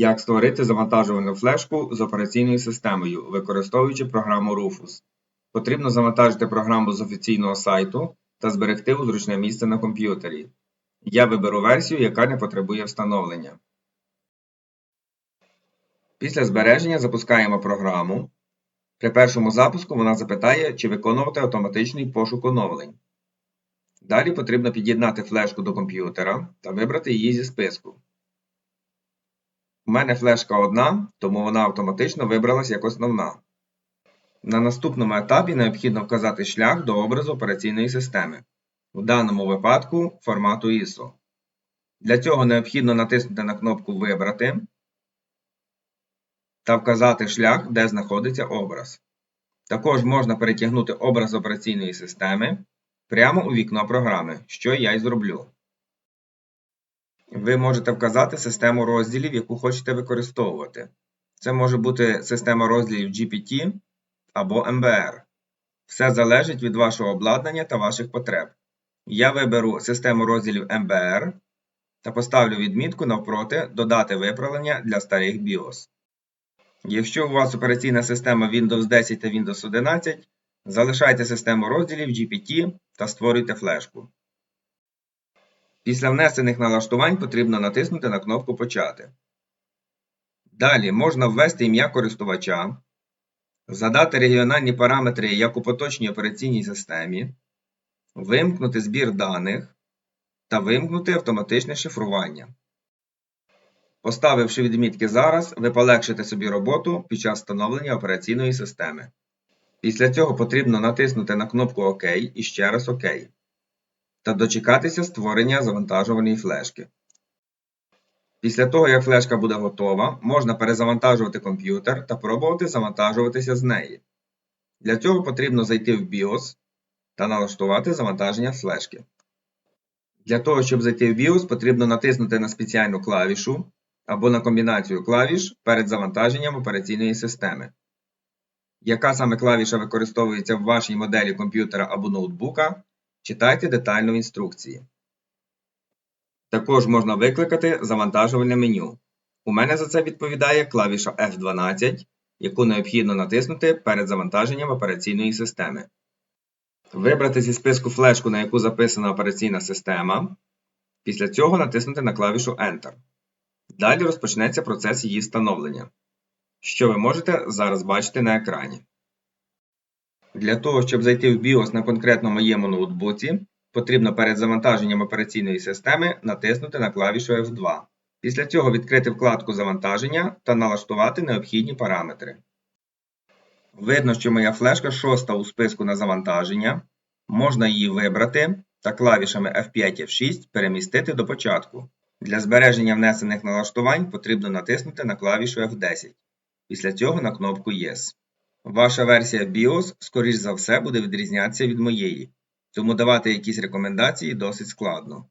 Як створити завантажувальну флешку з операційною системою, використовуючи програму Rufus. Потрібно завантажити програму з офіційного сайту та зберегти у зручне місце на комп'ютері. Я виберу версію, яка не потребує встановлення. Після збереження запускаємо програму. При першому запуску вона запитає, чи виконувати автоматичний пошук оновлень. Далі потрібно під'єднати флешку до комп'ютера та вибрати її зі списку. У мене флешка одна, тому вона автоматично вибралась як основна. На наступному етапі необхідно вказати шлях до образу операційної системи, в даному випадку формату ISO. Для цього необхідно натиснути на кнопку Вибрати та вказати шлях, де знаходиться образ. Також можна перетягнути образ операційної системи прямо у вікно програми, що я й зроблю. Ви можете вказати систему розділів, яку хочете використовувати. Це може бути система розділів GPT або MBR. Все залежить від вашого обладнання та ваших потреб. Я виберу систему розділів MBR та поставлю відмітку навпроти Додати виправлення для старих BIOS. Якщо у вас операційна система Windows 10 та Windows 11, залишайте систему розділів GPT та створюйте флешку. Після внесених налаштувань потрібно натиснути на кнопку Почати. Далі можна ввести ім'я користувача, задати регіональні параметри як у поточній операційній системі, вимкнути збір даних та вимкнути автоматичне шифрування. Поставивши відмітки зараз, ви полегшите собі роботу під час встановлення операційної системи. Після цього потрібно натиснути на кнопку ОК і ще раз ОК та дочекатися створення завантажуваної флешки. Після того, як флешка буде готова, можна перезавантажувати комп'ютер та пробувати завантажуватися з неї. Для цього потрібно зайти в BIOS та налаштувати завантаження флешки. Для того, щоб зайти в BIOS, потрібно натиснути на спеціальну клавішу або на комбінацію клавіш перед завантаженням операційної системи. Яка саме клавіша використовується в вашій моделі комп'ютера або ноутбука, читайте детально інструкції. Також можна викликати завантажувальне меню. У мене за це відповідає клавіша F12, яку необхідно натиснути перед завантаженням операційної системи. Вибрати зі списку флешку, на яку записана операційна система. Після цього натиснути на клавішу Enter. Далі розпочнеться процес її встановлення, що ви можете зараз бачити на екрані. Для того, щоб зайти в BIOS на конкретно моєму ноутбуці, потрібно перед завантаженням операційної системи натиснути на клавішу F2. Після цього відкрити вкладку Завантаження та налаштувати необхідні параметри. Видно, що моя флешка шоста у списку на завантаження. Можна її вибрати та клавішами F5 F6 перемістити до початку. Для збереження внесених налаштувань потрібно натиснути на клавішу F10. Після цього на кнопку Yes. Ваша версія BIOS, скоріш за все, буде відрізнятися від моєї, тому давати якісь рекомендації досить складно.